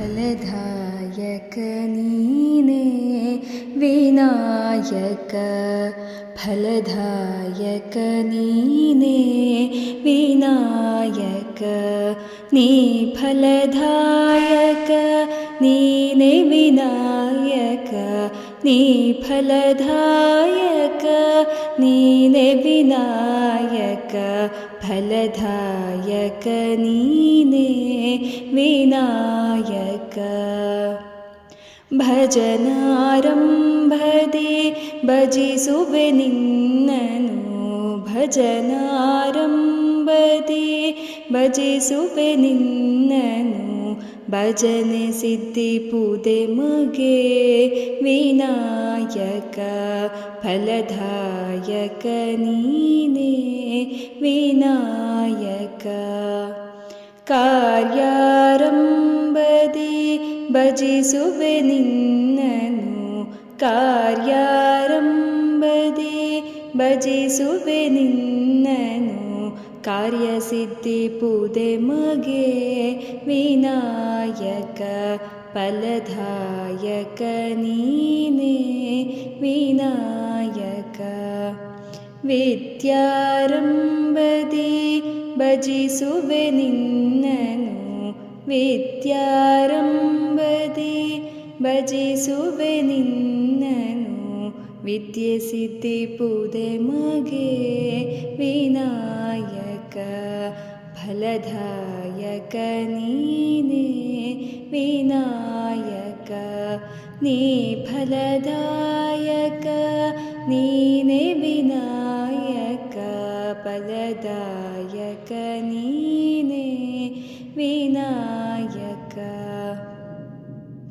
फलदायक नीने विनायक फलदायक नीने विनायक नी फलदायक नीने विनायक नी फलदायक नीने विनायक फलदायक नीने विनायक भजनारम्भदे भजिसुवे निन्ननु भजनारम्भदे भजिसुवे निन्ननु भजने सिद्धिपुदे मगे विनायक फलदायक नीने विनायक। कार्यारम्भदे भजिसुवे निन्ननु। कार्यारम्भदे भजिसुवे निन्ननु। कार्यसिद्धिपुदे मगे विनायक फलदायक नीने विनायक। विद्यारम्भदे भजिसुवे निन्ननु। विद्यारम्भदे भजिसुवे निन्ननु। विद्ये सिद्धिपुदे मगे विनायक। फलदायक नीने विनायक नी फलदायक नीने विनायक फलदायक नीने विनायक